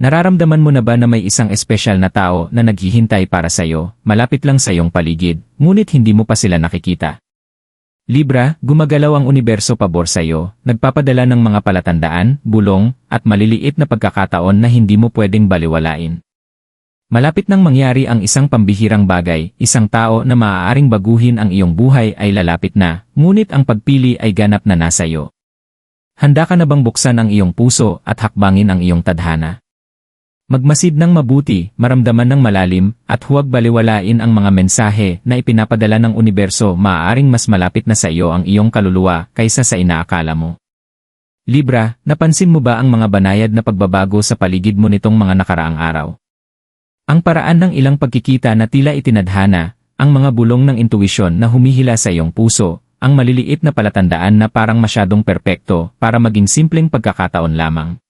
Nararamdaman mo na ba na may isang espesyal na tao na naghihintay para sa'yo, malapit lang sa iyong paligid, ngunit hindi mo pa sila nakikita? Libra, gumagalaw ang universo pabor sa'yo, nagpapadala ng mga palatandaan, bulong, at maliliit na pagkakataon na hindi mo pwedeng baliwalain. Malapit nang mangyari ang isang pambihirang bagay, isang tao na maaaring baguhin ang iyong buhay ay lalapit na, ngunit ang pagpili ay ganap na nasa iyo. Handa ka na bang buksan ang iyong puso at hakbangin ang iyong tadhana? Magmasid ng mabuti, maramdaman ng malalim, at huwag baliwalain ang mga mensahe na ipinapadala ng universo maaaring mas malapit na sa iyo ang iyong kaluluwa kaysa sa inaakala mo. Libra, napansin mo ba ang mga banayad na pagbabago sa paligid mo nitong mga nakaraang araw? Ang paraan ng ilang pagkikita na tila itinadhana, ang mga bulong ng intuisyon na humihila sa iyong puso, ang maliliit na palatandaan na parang masyadong perpekto para maging simpleng pagkakataon lamang.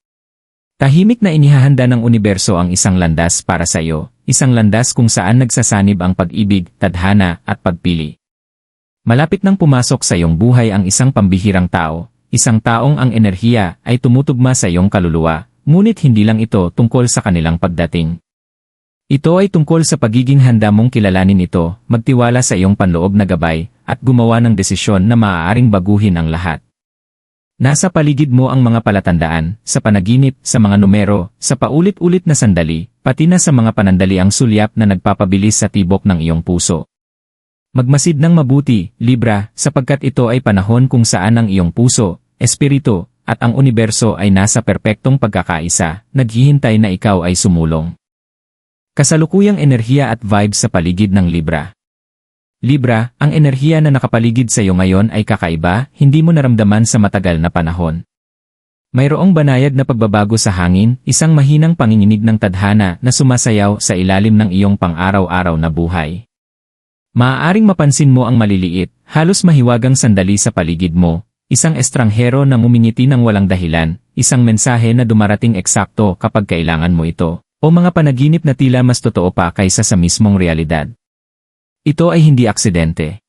Tahimik na inihahanda ng universo ang isang landas para sa iyo, isang landas kung saan nagsasanib ang pag-ibig, tadhana, at pagpili. Malapit nang pumasok sa iyong buhay ang isang pambihirang tao, isang taong ang enerhiya ay tumutugma sa iyong kaluluwa, ngunit hindi lang ito tungkol sa kanilang pagdating. Ito ay tungkol sa pagiging handa mong kilalanin ito, magtiwala sa iyong panloob na gabay, at gumawa ng desisyon na maaaring baguhin ang lahat. Nasa paligid mo ang mga palatandaan, sa panaginip, sa mga numero, sa paulit-ulit na sandali, pati na sa mga panandaliang sulyap na nagpapabilis sa tibok ng iyong puso. Magmasid ng mabuti, Libra, sapagkat ito ay panahon kung saan ang iyong puso, espiritu, at ang universo ay nasa perpektong pagkakaisa, naghihintay na ikaw ay sumulong. Kasalukuyang enerhiya at vibes sa paligid ng Libra. Libra, ang enerhiya na nakapaligid sa iyo ngayon ay kakaiba, hindi mo naramdaman sa matagal na panahon. Mayroong banayad na pagbabago sa hangin, isang mahinang panginginig ng tadhana na sumasayaw sa ilalim ng iyong pang-araw-araw na buhay. Maaaring mapansin mo ang maliliit, halos mahiwagang sandali sa paligid mo, isang estranghero na ngumingiti ng walang dahilan, isang mensahe na dumarating eksakto kapag kailangan mo ito, o mga panaginip na tila mas totoo pa kaysa sa mismong realidad. Ito ay hindi aksidente.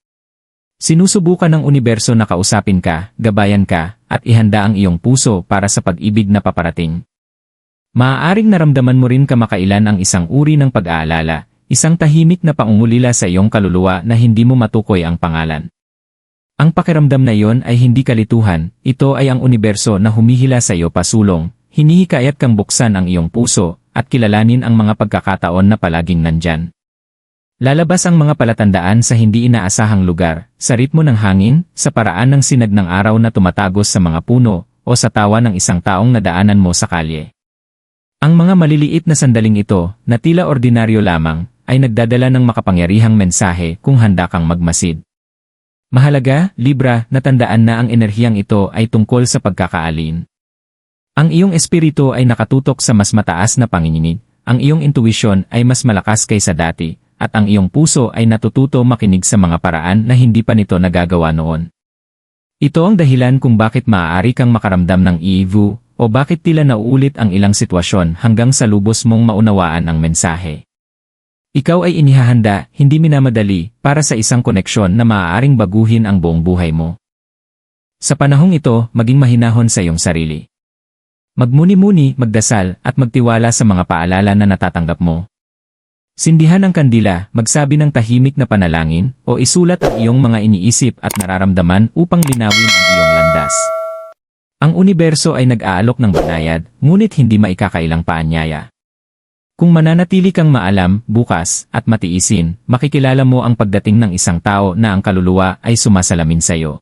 Sinusubukan ng universo na kausapin ka, gabayan ka, at ihanda ang iyong puso para sa pag-ibig na paparating. Maaaring naramdaman mo rin kamakailan ang isang uri ng pag-aalala, isang tahimik na pangungulila sa iyong kaluluwa na hindi mo matukoy ang pangalan. Ang pakiramdam na iyon ay hindi kalituhan, ito ay ang universo na humihila sa iyo pasulong, hinihikayat kang buksan ang iyong puso, at kilalanin ang mga pagkakataon na palaging nandyan. Lalabas ang mga palatandaan sa hindi inaasahang lugar, sa ritmo ng hangin, sa paraan ng sinag ng araw na tumatagos sa mga puno, o sa tawa ng isang taong nadaanan mo sa kalye. Ang mga maliliit na sandaling ito, na tila ordinaryo lamang, ay nagdadala ng makapangyarihang mensahe kung handa kang magmasid. Mahalaga, Libra, natandaan na ang enerhiyang ito ay tungkol sa pagkakaalin. Ang iyong espiritu ay nakatutok sa mas mataas na panginginig, ang iyong intuisyon ay mas malakas kaysa dati, at ang iyong puso ay natututo makinig sa mga paraan na hindi pa nito nagagawa noon. Ito ang dahilan kung bakit maaari kang makaramdam ng iivu o bakit tila nauulit ang ilang sitwasyon hanggang sa lubos mong maunawaan ang mensahe. Ikaw ay inihahanda, hindi minamadali, para sa isang koneksyon na maaaring baguhin ang buong buhay mo. Sa panahong ito, maging mahinahon sa iyong sarili. Magmuni-muni, magdasal, at magtiwala sa mga paalala na natatanggap mo. Sindihan ang kandila, magsabi ng tahimik na panalangin, o isulat ang iyong mga iniisip at nararamdaman upang linawin ang iyong landas. Ang universo ay nag-aalok ng banayad, ngunit hindi maikakailang paanyaya. Kung mananatili kang maalam, bukas, at matiisin, makikilala mo ang pagdating ng isang tao na ang kaluluwa ay sumasalamin sa iyo.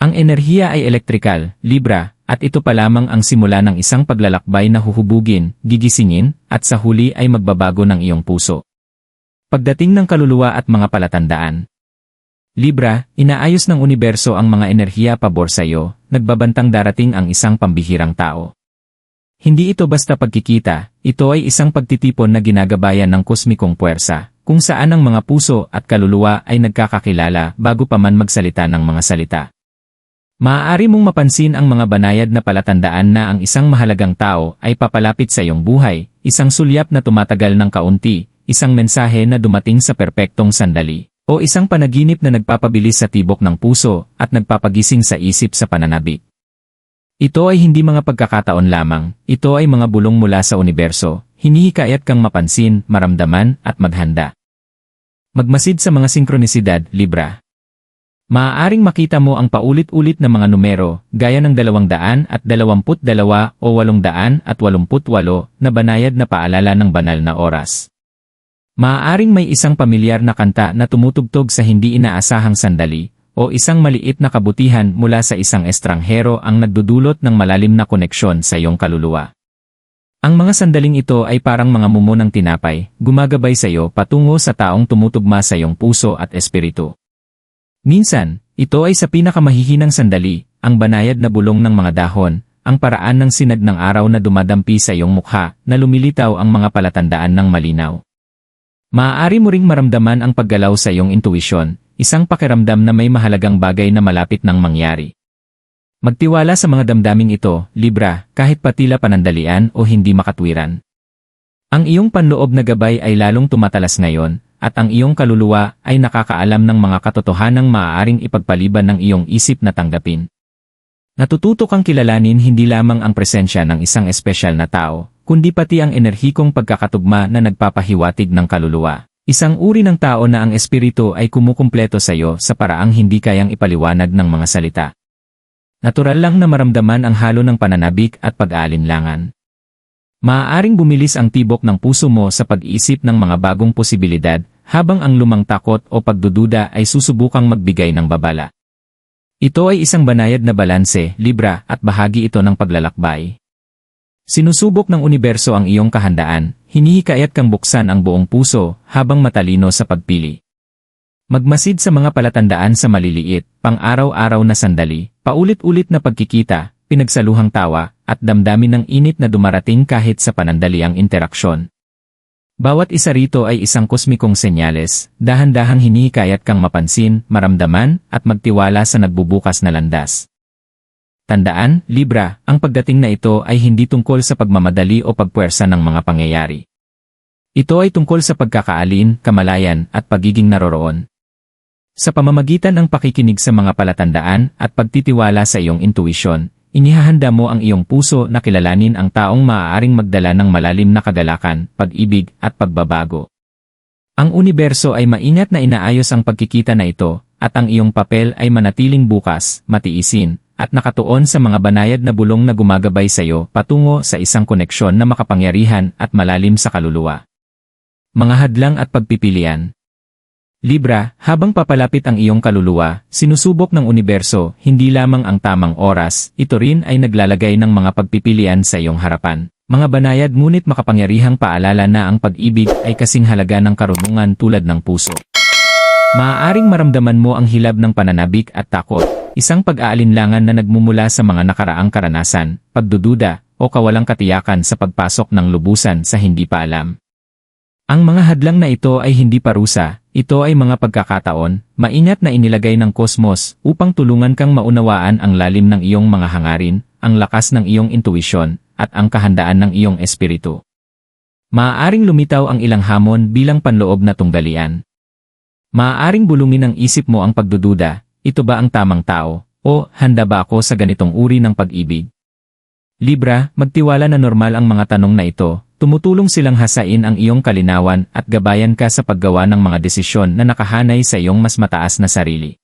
Ang enerhiya ay elektrikal, libra, at ito pa lamang ang simula ng isang paglalakbay na huhubugin, gigisingin, at sa huli ay magbabago ng iyong puso. Pagdating ng kaluluwa at mga palatandaan. Libra, inaayos ng universo ang mga enerhiya pabor sa iyo, nagbabantang darating ang isang pambihirang tao. Hindi ito basta pagkikita, ito ay isang pagtitipon na ginagabayan ng kosmikong puwersa, kung saan ang mga puso at kaluluwa ay nagkakakilala bago pa man magsalita ng mga salita. Maaari mong mapansin ang mga banayad na palatandaan na ang isang mahalagang tao ay papalapit sa iyong buhay, isang sulyap na tumatagal ng kaunti, isang mensahe na dumating sa perpektong sandali, o isang panaginip na nagpapabilis sa tibok ng puso at nagpapagising sa isip sa pananabik. Ito ay hindi mga pagkakataon lamang, ito ay mga bulong mula sa universo, hinihikayat kang mapansin, maramdaman, at maghanda. Magmasid sa mga sinkronisidad, Libra. Maaaring makita mo ang paulit-ulit na mga numero, gaya ng 200 at 22 o 800 at 88 na banayad na paalala ng banal na oras. Maaaring may isang pamilyar na kanta na tumutugtog sa hindi inaasahang sandali, o isang maliit na kabutihan mula sa isang estranghero ang nagdudulot ng malalim na koneksyon sa iyong kaluluwa. Ang mga sandaling ito ay parang mga mumo ng tinapay, gumagabay sa iyo patungo sa taong tumutugma sa iyong puso at espiritu. Minsan, ito ay sa pinakamahihinang sandali, ang banayad na bulong ng mga dahon, ang paraan ng sinag ng araw na dumadampi sa iyong mukha na lumilitaw ang mga palatandaan ng malinaw. Maaari mo ring maramdaman ang paggalaw sa iyong intuisyon, isang pakiramdam na may mahalagang bagay na malapit nang mangyari. Magtiwala sa mga damdaming ito, Libra, kahit patila panandalian o hindi makatwiran. Ang iyong panloob na gabay ay lalong tumatalas ngayon, at ang iyong kaluluwa ay nakakaalam ng mga katotohanang maaaring ipagpaliban ng iyong isip na tanggapin. Natututo kang kilalanin hindi lamang ang presensya ng isang espesyal na tao, kundi pati ang enerhikong pagkakatugma na nagpapahiwatig ng kaluluwa. Isang uri ng tao na ang espiritu ay kumukumpleto sa iyo sa paraang hindi kayang ipaliwanag ng mga salita. Natural lang na maramdaman ang halo ng pananabik at pag-aalinlangan. Maaaring bumilis ang tibok ng puso mo sa pag-iisip ng mga bagong posibilidad, habang ang lumang takot o pagdududa ay susubukang magbigay ng babala. Ito ay isang banayad na balanse, libra, at bahagi ito ng paglalakbay. Sinusubok ng universo ang iyong kahandaan, hinihikayat kang buksan ang buong puso habang matalino sa pagpili. Magmasid sa mga palatandaan sa maliliit, pang-araw-araw na sandali, paulit-ulit na pagkikita, pinagsaluhang tawa, at damdamin ng init na dumarating kahit sa panandaliang interaksyon. Bawat isa rito ay isang kosmikong senyales, dahan-dahang hinihikayat kang mapansin, maramdaman, at magtiwala sa nagbubukas na landas. Tandaan, Libra, ang pagdating na ito ay hindi tungkol sa pagmamadali o pagpuwersa ng mga pangyayari. Ito ay tungkol sa pagkakaalin, kamalayan, at pagiging naroroon. Sa pamamagitan ng pakikinig sa mga palatandaan at pagtitiwala sa iyong intuisyon, Inihahanda mo ang iyong puso na kilalanin ang taong maaaring magdala ng malalim na kagalakan, pag-ibig, at pagbabago. Ang universo ay maingat na inaayos ang pagkikita na ito, at ang iyong papel ay manatiling bukas, matiisin, at nakatuon sa mga banayad na bulong na gumagabay sa iyo patungo sa isang koneksyon na makapangyarihan at malalim sa kaluluwa. Mga hadlang at pagpipilian Libra, habang papalapit ang iyong kaluluwa, sinusubok ng universo, hindi lamang ang tamang oras, ito rin ay naglalagay ng mga pagpipilian sa iyong harapan. Mga banayad ngunit makapangyarihang paalala na ang pag-ibig ay kasing halaga ng karunungan tulad ng puso. Maaaring maramdaman mo ang hilab ng pananabik at takot, isang pag-aalinlangan na nagmumula sa mga nakaraang karanasan, pagdududa, o kawalang katiyakan sa pagpasok ng lubusan sa hindi pa alam. Ang mga hadlang na ito ay hindi parusa, ito ay mga pagkakataon, maingat na inilagay ng kosmos upang tulungan kang maunawaan ang lalim ng iyong mga hangarin, ang lakas ng iyong intuisyon, at ang kahandaan ng iyong espiritu. Maaaring lumitaw ang ilang hamon bilang panloob na tunggalian. Maaaring bulungin ng isip mo ang pagdududa, ito ba ang tamang tao, o handa ba ako sa ganitong uri ng pag-ibig? Libra, magtiwala na normal ang mga tanong na ito, Tumutulong silang hasain ang iyong kalinawan at gabayan ka sa paggawa ng mga desisyon na nakahanay sa iyong mas mataas na sarili.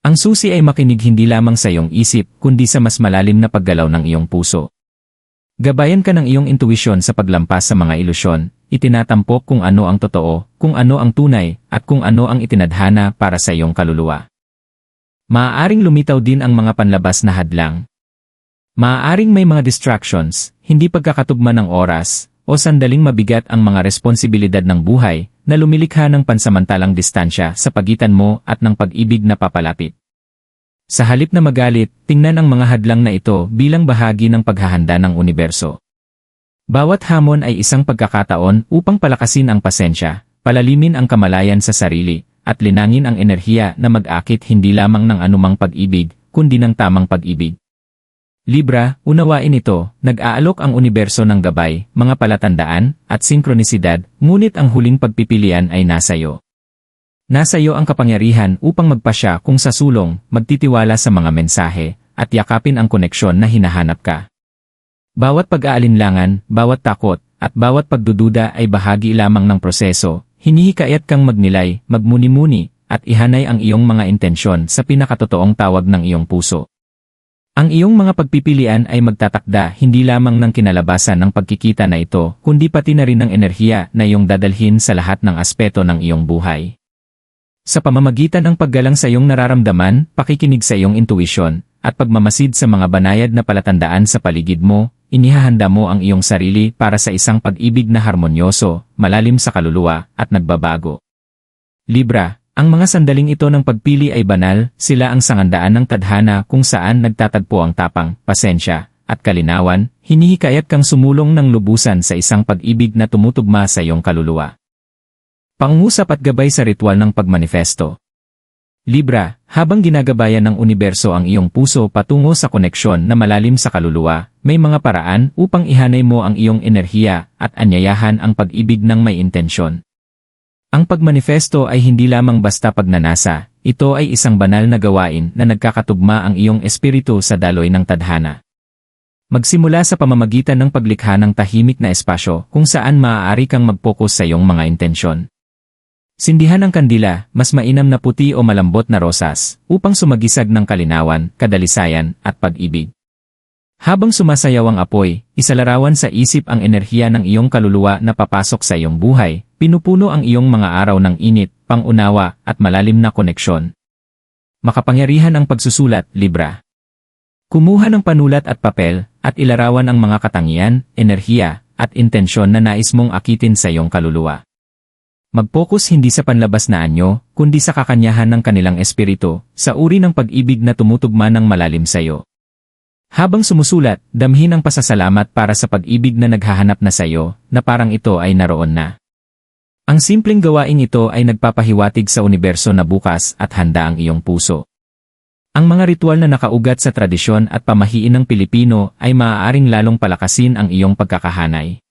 Ang susi ay makinig hindi lamang sa iyong isip kundi sa mas malalim na paggalaw ng iyong puso. Gabayan ka ng iyong intuisyon sa paglampas sa mga ilusyon, itinatampok kung ano ang totoo, kung ano ang tunay, at kung ano ang itinadhana para sa iyong kaluluwa. Maaaring lumitaw din ang mga panlabas na hadlang. Maaaring may mga distractions, hindi pagkakatugma ng oras, o sandaling mabigat ang mga responsibilidad ng buhay na lumilikha ng pansamantalang distansya sa pagitan mo at ng pag-ibig na papalapit. Sa halip na magalit, tingnan ang mga hadlang na ito bilang bahagi ng paghahanda ng universo. Bawat hamon ay isang pagkakataon upang palakasin ang pasensya, palalimin ang kamalayan sa sarili, at linangin ang enerhiya na mag-akit hindi lamang ng anumang pag-ibig, kundi ng tamang pag-ibig. Libra, unawain ito, nag-aalok ang universo ng gabay, mga palatandaan, at sinkronisidad, ngunit ang huling pagpipilian ay nasa iyo. Nasa iyo ang kapangyarihan upang magpasya kung sa sulong, magtitiwala sa mga mensahe, at yakapin ang koneksyon na hinahanap ka. Bawat pag-aalinlangan, bawat takot, at bawat pagdududa ay bahagi lamang ng proseso, hinihikayat kang magnilay, magmuni-muni, at ihanay ang iyong mga intensyon sa pinakatotoong tawag ng iyong puso. Ang iyong mga pagpipilian ay magtatakda hindi lamang ng kinalabasan ng pagkikita na ito, kundi pati na rin ng enerhiya na iyong dadalhin sa lahat ng aspeto ng iyong buhay. Sa pamamagitan ng paggalang sa iyong nararamdaman, pakikinig sa iyong intuisyon, at pagmamasid sa mga banayad na palatandaan sa paligid mo, inihahanda mo ang iyong sarili para sa isang pag-ibig na harmonyoso, malalim sa kaluluwa, at nagbabago. Libra, ang mga sandaling ito ng pagpili ay banal, sila ang sangandaan ng tadhana kung saan nagtatagpo ang tapang, pasensya, at kalinawan, hinihikayat kang sumulong ng lubusan sa isang pag-ibig na tumutugma sa iyong kaluluwa. Pangusap at gabay sa ritual ng pagmanifesto. Libra, habang ginagabayan ng universo ang iyong puso patungo sa koneksyon na malalim sa kaluluwa, may mga paraan upang ihanay mo ang iyong enerhiya at anyayahan ang pag-ibig ng may intensyon. Ang pagmanifesto ay hindi lamang basta pagnanasa, ito ay isang banal na gawain na nagkakatugma ang iyong espiritu sa daloy ng tadhana. Magsimula sa pamamagitan ng paglikha ng tahimik na espasyo kung saan maaari kang mag-focus sa iyong mga intensyon. Sindihan ang kandila, mas mainam na puti o malambot na rosas, upang sumagisag ng kalinawan, kadalisayan, at pag-ibig. Habang sumasayaw ang apoy, isalarawan sa isip ang enerhiya ng iyong kaluluwa na papasok sa iyong buhay, pinupuno ang iyong mga araw ng init, pangunawa, at malalim na koneksyon. Makapangyarihan ang pagsusulat, Libra. Kumuha ng panulat at papel, at ilarawan ang mga katangian, enerhiya, at intensyon na nais mong akitin sa iyong kaluluwa. Mag-focus hindi sa panlabas na anyo, kundi sa kakanyahan ng kanilang espiritu, sa uri ng pag-ibig na tumutugma ng malalim sa iyo. Habang sumusulat, damhin ang pasasalamat para sa pag-ibig na naghahanap na sa iyo, na parang ito ay naroon na. Ang simpleng gawain ito ay nagpapahiwatig sa universo na bukas at handa ang iyong puso. Ang mga ritual na nakaugat sa tradisyon at pamahiin ng Pilipino ay maaaring lalong palakasin ang iyong pagkakahanay.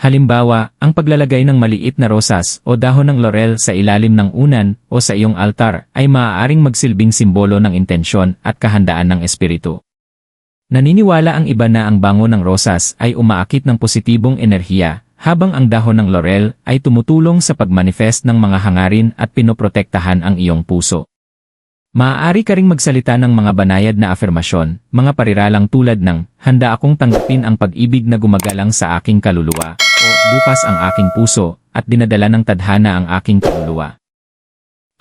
Halimbawa, ang paglalagay ng maliit na rosas o dahon ng laurel sa ilalim ng unan o sa iyong altar ay maaaring magsilbing simbolo ng intensyon at kahandaan ng espiritu. Naniniwala ang iba na ang bango ng rosas ay umaakit ng positibong enerhiya, habang ang dahon ng laurel ay tumutulong sa pagmanifest ng mga hangarin at pinoprotektahan ang iyong puso. Maaari ka ring magsalita ng mga banayad na afirmasyon, mga pariralang tulad ng, handa akong tanggapin ang pag-ibig na gumagalang sa aking kaluluwa, o bukas ang aking puso, at dinadala ng tadhana ang aking kaluluwa.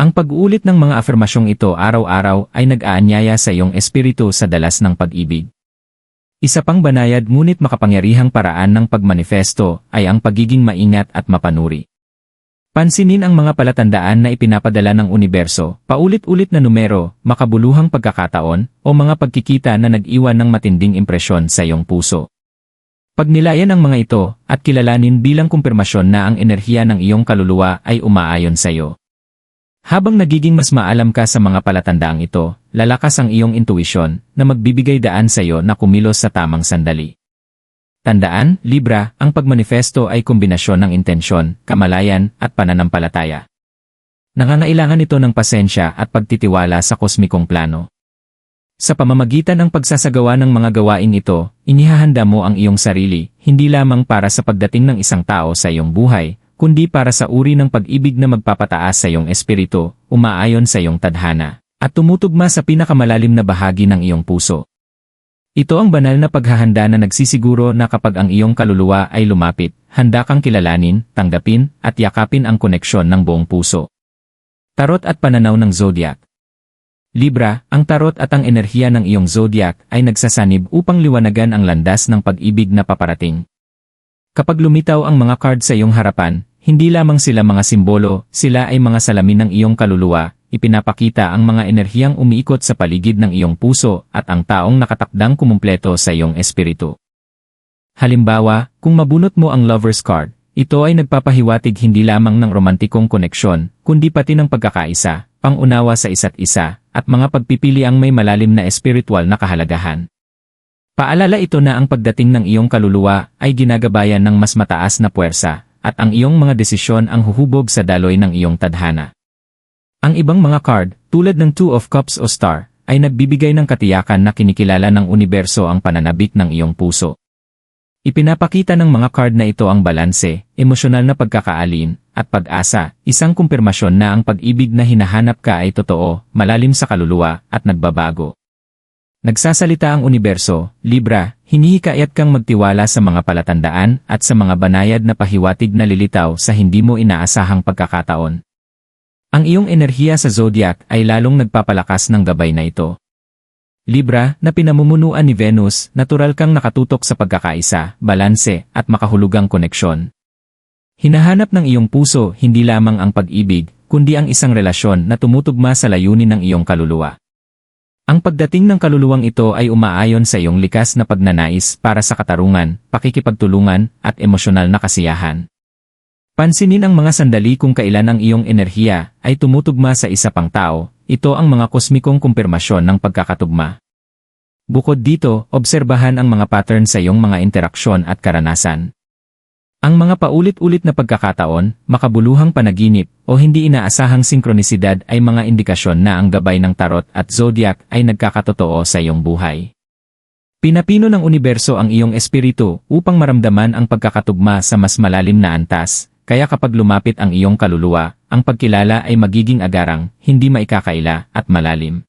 Ang pag-uulit ng mga afirmasyong ito araw-araw ay nag-aanyaya sa iyong espiritu sa dalas ng pag-ibig. Isa pang banayad ngunit makapangyarihang paraan ng pagmanifesto ay ang pagiging maingat at mapanuri. Pansinin ang mga palatandaan na ipinapadala ng universo, paulit-ulit na numero, makabuluhang pagkakataon, o mga pagkikita na nag-iwan ng matinding impresyon sa iyong puso. Pagnilayan ang mga ito, at kilalanin bilang kumpirmasyon na ang enerhiya ng iyong kaluluwa ay umaayon sa iyo. Habang nagiging mas maalam ka sa mga palatandaang ito, lalakas ang iyong intuisyon na magbibigay daan sa iyo na kumilos sa tamang sandali. Tandaan, Libra, ang pagmanifesto ay kombinasyon ng intensyon, kamalayan, at pananampalataya. Nangangailangan ito ng pasensya at pagtitiwala sa kosmikong plano. Sa pamamagitan ng pagsasagawa ng mga gawain ito, inihahanda mo ang iyong sarili, hindi lamang para sa pagdating ng isang tao sa iyong buhay, kundi para sa uri ng pag-ibig na magpapataas sa iyong espiritu, umaayon sa iyong tadhana, at tumutugma sa pinakamalalim na bahagi ng iyong puso. Ito ang banal na paghahanda na nagsisiguro na kapag ang iyong kaluluwa ay lumapit, handa kang kilalanin, tanggapin, at yakapin ang koneksyon ng buong puso. Tarot at pananaw ng Zodiac Libra, ang tarot at ang enerhiya ng iyong zodiac ay nagsasanib upang liwanagan ang landas ng pag-ibig na paparating. Kapag lumitaw ang mga card sa iyong harapan, hindi lamang sila mga simbolo, sila ay mga salamin ng iyong kaluluwa, ipinapakita ang mga enerhiyang umiikot sa paligid ng iyong puso at ang taong nakatakdang kumumpleto sa iyong espiritu. Halimbawa, kung mabunot mo ang lover's card, ito ay nagpapahiwatig hindi lamang ng romantikong koneksyon, kundi pati ng pagkakaisa, pangunawa sa isa't isa, at mga pagpipili ang may malalim na espiritual na kahalagahan. Paalala ito na ang pagdating ng iyong kaluluwa ay ginagabayan ng mas mataas na puwersa, at ang iyong mga desisyon ang huhubog sa daloy ng iyong tadhana. Ang ibang mga card, tulad ng Two of Cups o Star, ay nagbibigay ng katiyakan na kinikilala ng universo ang pananabik ng iyong puso. Ipinapakita ng mga card na ito ang balanse, emosyonal na pagkakaalin, at pag-asa, isang kumpirmasyon na ang pag-ibig na hinahanap ka ay totoo, malalim sa kaluluwa, at nagbabago. Nagsasalita ang universo, Libra, hinihikayat kang magtiwala sa mga palatandaan at sa mga banayad na pahiwatig na lilitaw sa hindi mo inaasahang pagkakataon. Ang iyong enerhiya sa zodiac ay lalong nagpapalakas ng gabay na ito. Libra, na pinamumunuan ni Venus, natural kang nakatutok sa pagkakaisa, balanse, at makahulugang koneksyon. Hinahanap ng iyong puso hindi lamang ang pag-ibig, kundi ang isang relasyon na tumutugma sa layunin ng iyong kaluluwa. Ang pagdating ng kaluluwang ito ay umaayon sa iyong likas na pagnanais para sa katarungan, pakikipagtulungan, at emosyonal na kasiyahan. Pansinin ang mga sandali kung kailan ang iyong enerhiya ay tumutugma sa isa pang tao, ito ang mga kosmikong kumpirmasyon ng pagkakatugma. Bukod dito, obserbahan ang mga pattern sa iyong mga interaksyon at karanasan. Ang mga paulit-ulit na pagkakataon, makabuluhang panaginip, o hindi inaasahang sinkronisidag ay mga indikasyon na ang gabay ng tarot at zodiac ay nagkakatotoo sa iyong buhay. Pinapino ng universo ang iyong espiritu upang maramdaman ang pagkakatugma sa mas malalim na antas, kaya kapag lumapit ang iyong kaluluwa, ang pagkilala ay magiging agarang, hindi maikakaila, at malalim.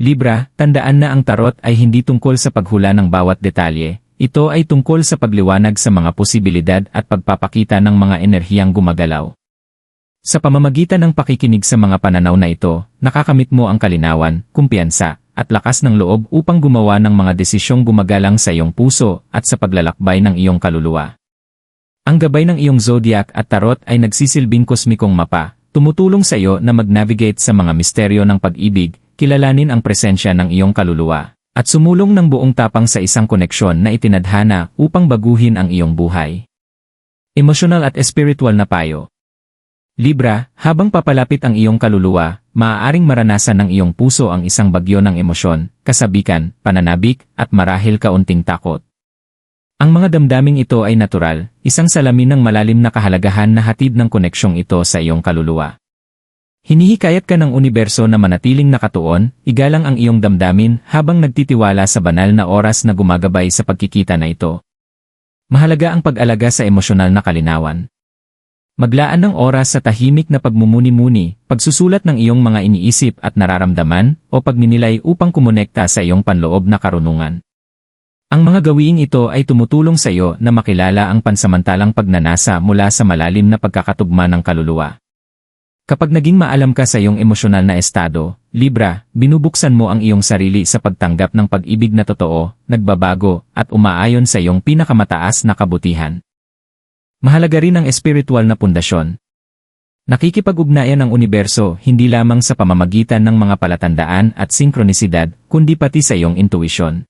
Libra, tandaan na ang tarot ay hindi tungkol sa paghula ng bawat detalye, ito ay tungkol sa pagliwanag sa mga posibilidad at pagpapakita ng mga enerhiyang gumagalaw. Sa pamamagitan ng pakikinig sa mga pananaw na ito, nakakamit mo ang kalinawan, kumpiyansa, at lakas ng loob upang gumawa ng mga desisyong gumagalang sa iyong puso at sa paglalakbay ng iyong kaluluwa. Ang gabay ng iyong zodiac at tarot ay nagsisilbing kosmikong mapa, tumutulong sa iyo na mag-navigate sa mga misteryo ng pag-ibig, kilalanin ang presensya ng iyong kaluluwa at sumulong ng buong tapang sa isang koneksyon na itinadhana upang baguhin ang iyong buhay. Emosyonal at espiritual na payo. Libra, habang papalapit ang iyong kaluluwa, maaaring maranasan ng iyong puso ang isang bagyo ng emosyon, kasabikan, pananabik, at marahil kaunting takot. Ang mga damdaming ito ay natural, isang salamin ng malalim na kahalagahan na hatid ng koneksyong ito sa iyong kaluluwa. Hinihikayat ka ng universo na manatiling nakatuon, igalang ang iyong damdamin habang nagtitiwala sa banal na oras na gumagabay sa pagkikita na ito. Mahalaga ang pag-alaga sa emosyonal na kalinawan. Maglaan ng oras sa tahimik na pagmumuni-muni, pagsusulat ng iyong mga iniisip at nararamdaman, o pagninilay upang kumonekta sa iyong panloob na karunungan. Ang mga gawiing ito ay tumutulong sa iyo na makilala ang pansamantalang pagnanasa mula sa malalim na pagkakatugma ng kaluluwa. Kapag naging maalam ka sa iyong emosyonal na estado, Libra, binubuksan mo ang iyong sarili sa pagtanggap ng pag-ibig na totoo, nagbabago, at umaayon sa iyong pinakamataas na kabutihan. Mahalaga rin ang espiritual na pundasyon. Nakikipag-ugnayan ang universo hindi lamang sa pamamagitan ng mga palatandaan at sinkronisidad, kundi pati sa iyong intuisyon.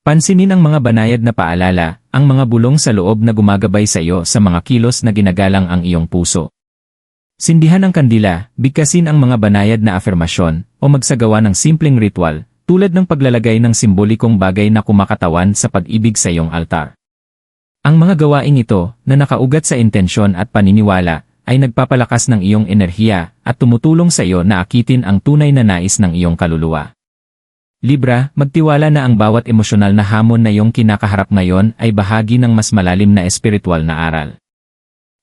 Pansinin ang mga banayad na paalala, ang mga bulong sa loob na gumagabay sa iyo sa mga kilos na ginagalang ang iyong puso. Sindihan ang kandila, bigkasin ang mga banayad na afirmasyon, o magsagawa ng simpleng ritual, tulad ng paglalagay ng simbolikong bagay na kumakatawan sa pag-ibig sa iyong altar. Ang mga gawaing ito, na nakaugat sa intensyon at paniniwala, ay nagpapalakas ng iyong enerhiya at tumutulong sa iyo na akitin ang tunay na nais ng iyong kaluluwa. Libra, magtiwala na ang bawat emosyonal na hamon na iyong kinakaharap ngayon ay bahagi ng mas malalim na espiritual na aral.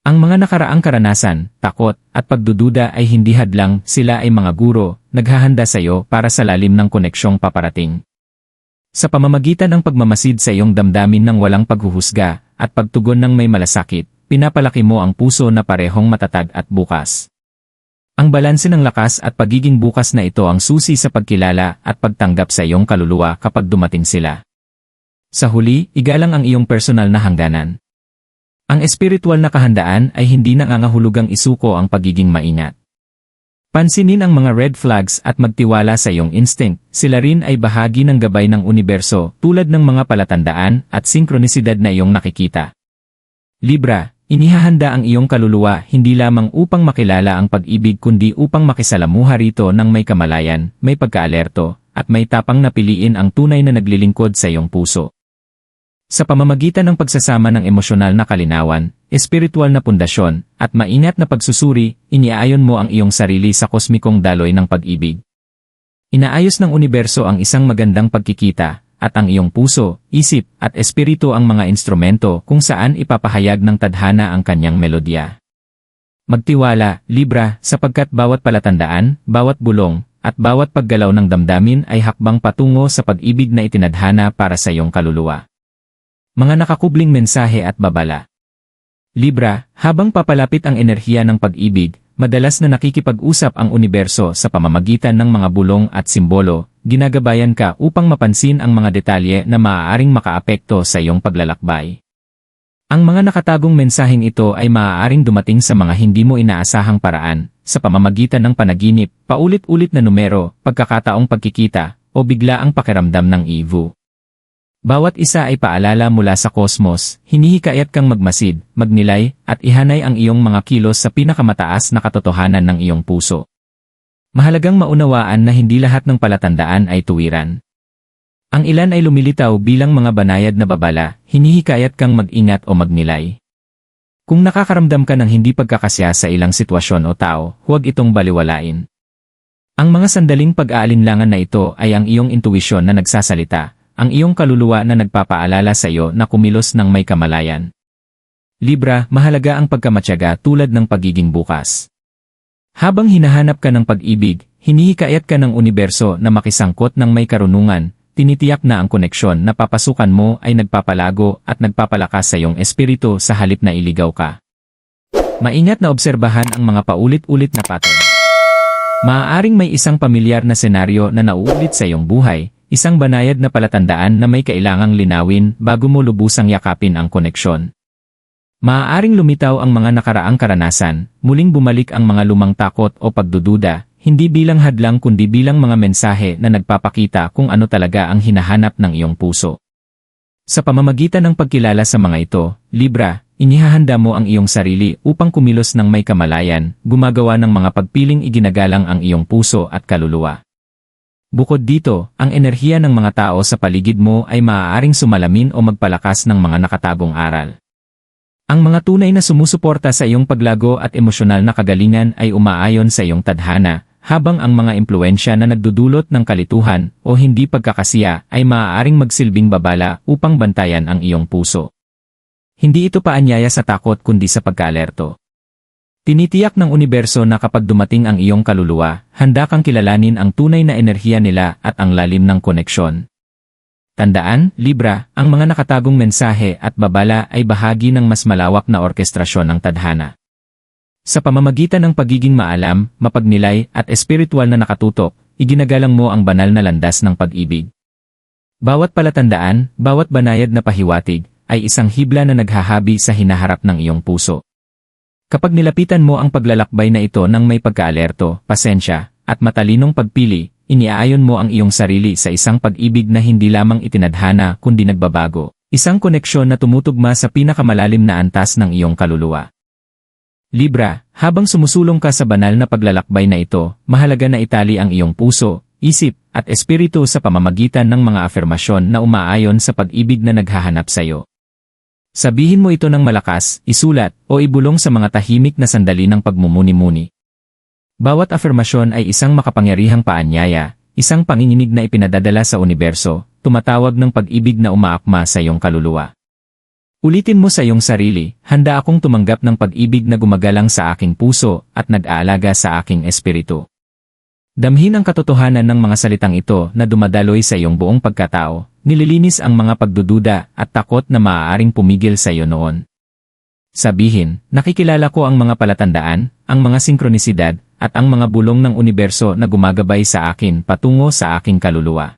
Ang mga nakaraang karanasan, takot, at pagdududa ay hindi hadlang, sila ay mga guro, naghahanda sa iyo para sa lalim ng koneksyong paparating. Sa pamamagitan ng pagmamasid sa iyong damdamin ng walang paghuhusga, at pagtugon ng may malasakit, pinapalaki mo ang puso na parehong matatag at bukas. Ang balanse ng lakas at pagiging bukas na ito ang susi sa pagkilala at pagtanggap sa iyong kaluluwa kapag dumating sila. Sa huli, igalang ang iyong personal na hangganan. Ang espiritual na kahandaan ay hindi nangangahulugang isuko ang pagiging maingat. Pansinin ang mga red flags at magtiwala sa iyong instinct, sila rin ay bahagi ng gabay ng universo tulad ng mga palatandaan at sinkronisidad na iyong nakikita. Libra, inihahanda ang iyong kaluluwa hindi lamang upang makilala ang pag-ibig kundi upang makisalamuha rito ng may kamalayan, may pagkaalerto, at may tapang na piliin ang tunay na naglilingkod sa iyong puso. Sa pamamagitan ng pagsasama ng emosyonal na kalinawan, espiritual na pundasyon, at maingat na pagsusuri, iniaayon mo ang iyong sarili sa kosmikong daloy ng pag-ibig. Inaayos ng universo ang isang magandang pagkikita, at ang iyong puso, isip, at espiritu ang mga instrumento kung saan ipapahayag ng tadhana ang kanyang melodya. Magtiwala, Libra, sapagkat bawat palatandaan, bawat bulong, at bawat paggalaw ng damdamin ay hakbang patungo sa pag-ibig na itinadhana para sa iyong kaluluwa. Mga nakakubling mensahe at babala. Libra, habang papalapit ang enerhiya ng pag-ibig, madalas na nakikipag-usap ang universo sa pamamagitan ng mga bulong at simbolo, ginagabayan ka upang mapansin ang mga detalye na maaaring makaapekto sa iyong paglalakbay. Ang mga nakatagong mensaheng ito ay maaaring dumating sa mga hindi mo inaasahang paraan, sa pamamagitan ng panaginip, paulit-ulit na numero, pagkakataong pagkikita, o bigla ang pakiramdam ng ivu. Bawat isa ay paalala mula sa kosmos, hinihikayat kang magmasid, magnilay, at ihanay ang iyong mga kilos sa pinakamataas na katotohanan ng iyong puso. Mahalagang maunawaan na hindi lahat ng palatandaan ay tuwiran. Ang ilan ay lumilitaw bilang mga banayad na babala, hinihikayat kang mag-ingat o magnilay. Kung nakakaramdam ka ng hindi pagkakasya sa ilang sitwasyon o tao, huwag itong baliwalain. Ang mga sandaling pag-aalinlangan na ito ay ang iyong intuwisyon na nagsasalita, ang iyong kaluluwa na nagpapaalala sa iyo na kumilos ng may kamalayan. Libra, mahalaga ang pagkamatyaga tulad ng pagiging bukas. Habang hinahanap ka ng pag-ibig, hinihikayat ka ng universo na makisangkot ng may karunungan, tinitiyak na ang koneksyon na papasukan mo ay nagpapalago at nagpapalakas sa iyong espiritu sa halip na iligaw ka. Maingat na obserbahan ang mga paulit-ulit na pattern. Maaaring may isang pamilyar na senaryo na nauulit sa iyong buhay, Isang banayad na palatandaan na may kailangang linawin bago mo lubusang yakapin ang koneksyon. Maaaring lumitaw ang mga nakaraang karanasan, muling bumalik ang mga lumang takot o pagdududa, hindi bilang hadlang kundi bilang mga mensahe na nagpapakita kung ano talaga ang hinahanap ng iyong puso. Sa pamamagitan ng pagkilala sa mga ito, Libra, inihahanda mo ang iyong sarili upang kumilos ng may kamalayan, gumagawa ng mga pagpiling iginagalang ang iyong puso at kaluluwa. Bukod dito, ang enerhiya ng mga tao sa paligid mo ay maaaring sumalamin o magpalakas ng mga nakatagong aral. Ang mga tunay na sumusuporta sa iyong paglago at emosyonal na kagalingan ay umaayon sa iyong tadhana, habang ang mga impluensya na nagdudulot ng kalituhan o hindi pagkakasiya ay maaaring magsilbing babala upang bantayan ang iyong puso. Hindi ito paanyaya sa takot kundi sa pagkaalerto. Tinitiyak ng universo na kapag dumating ang iyong kaluluwa, handa kang kilalanin ang tunay na enerhiya nila at ang lalim ng koneksyon. Tandaan, Libra, ang mga nakatagong mensahe at babala ay bahagi ng mas malawak na orkestrasyon ng tadhana. Sa pamamagitan ng pagiging maalam, mapagnilay at espiritual na nakatutok, iginagalang mo ang banal na landas ng pag-ibig. Bawat palatandaan, bawat banayad na pahiwatig, ay isang hibla na naghahabi sa hinaharap ng iyong puso. Kapag nilapitan mo ang paglalakbay na ito ng may pagkaalerto, pasensya, at matalinong pagpili, iniaayon mo ang iyong sarili sa isang pag-ibig na hindi lamang itinadhana kundi nagbabago. Isang koneksyon na tumutugma sa pinakamalalim na antas ng iyong kaluluwa. Libra, habang sumusulong ka sa banal na paglalakbay na ito, mahalaga na itali ang iyong puso, isip, at espiritu sa pamamagitan ng mga afirmasyon na umaayon sa pag-ibig na naghahanap sa iyo. Sabihin mo ito ng malakas, isulat, o ibulong sa mga tahimik na sandali ng pagmumuni-muni. Bawat afirmasyon ay isang makapangyarihang paanyaya, isang panginginig na ipinadadala sa universo, tumatawag ng pag-ibig na umaakma sa iyong kaluluwa. Ulitin mo sa iyong sarili, handa akong tumanggap ng pag-ibig na gumagalang sa aking puso at nag-aalaga sa aking espiritu. Damhin ang katotohanan ng mga salitang ito na dumadaloy sa iyong buong pagkatao, nililinis ang mga pagdududa at takot na maaaring pumigil sa iyo noon. Sabihin, nakikilala ko ang mga palatandaan, ang mga sinkronisidad, at ang mga bulong ng universo na gumagabay sa akin patungo sa aking kaluluwa.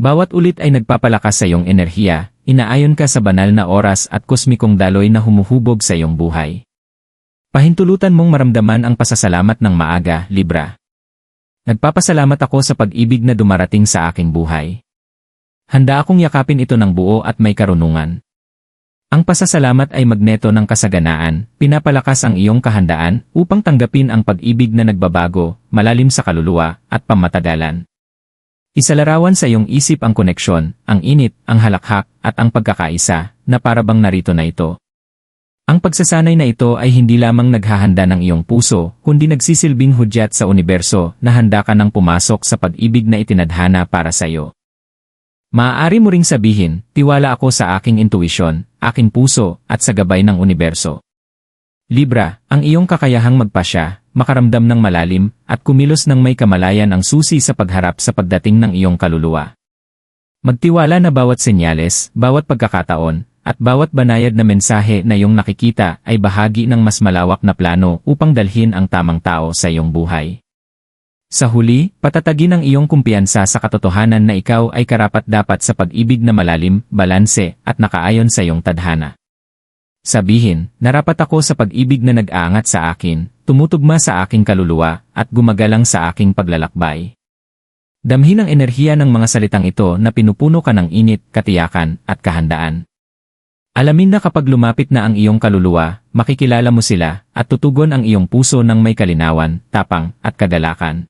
Bawat ulit ay nagpapalakas sa iyong enerhiya, inaayon ka sa banal na oras at kosmikong daloy na humuhubog sa iyong buhay. Pahintulutan mong maramdaman ang pasasalamat ng maaga, Libra. Nagpapasalamat ako sa pag-ibig na dumarating sa aking buhay. Handa akong yakapin ito ng buo at may karunungan. Ang pasasalamat ay magneto ng kasaganaan, pinapalakas ang iyong kahandaan upang tanggapin ang pag-ibig na nagbabago, malalim sa kaluluwa, at pamatagalan. Isalarawan sa iyong isip ang koneksyon, ang init, ang halakhak, at ang pagkakaisa, na parabang narito na ito. Ang pagsasanay na ito ay hindi lamang naghahanda ng iyong puso, kundi nagsisilbing hudyat sa universo na handa ka nang pumasok sa pag-ibig na itinadhana para sa iyo. Maaari mo ring sabihin, tiwala ako sa aking intuisyon, aking puso, at sa gabay ng universo. Libra, ang iyong kakayahang magpasya, makaramdam ng malalim, at kumilos ng may kamalayan ang susi sa pagharap sa pagdating ng iyong kaluluwa. Magtiwala na bawat senyales, bawat pagkakataon, at bawat banayad na mensahe na iyong nakikita ay bahagi ng mas malawak na plano upang dalhin ang tamang tao sa iyong buhay. Sa huli, patatagin ang iyong kumpiyansa sa katotohanan na ikaw ay karapat-dapat sa pag-ibig na malalim, balanse, at nakaayon sa iyong tadhana. Sabihin, narapat ako sa pag-ibig na nag-aangat sa akin, tumutugma sa aking kaluluwa, at gumagalang sa aking paglalakbay. Damhin ang enerhiya ng mga salitang ito na pinupuno ka ng init, katiyakan, at kahandaan. Alamin na kapag lumapit na ang iyong kaluluwa, makikilala mo sila, at tutugon ang iyong puso ng may kalinawan, tapang, at kagalakan.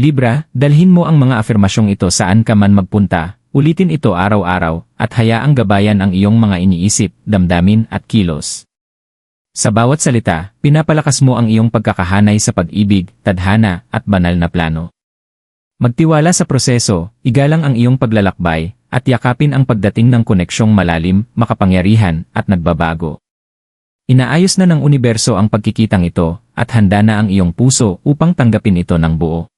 Libra, dalhin mo ang mga afirmasyong ito saan ka man magpunta, ulitin ito araw-araw, at hayaang gabayan ang iyong mga iniisip, damdamin, at kilos. Sa bawat salita, pinapalakas mo ang iyong pagkakahanay sa pag-ibig, tadhana, at banal na plano. Magtiwala sa proseso, igalang ang iyong paglalakbay, at yakapin ang pagdating ng koneksyong malalim, makapangyarihan, at nagbabago. Inaayos na ng universo ang pagkikitang ito, at handa na ang iyong puso upang tanggapin ito ng buo.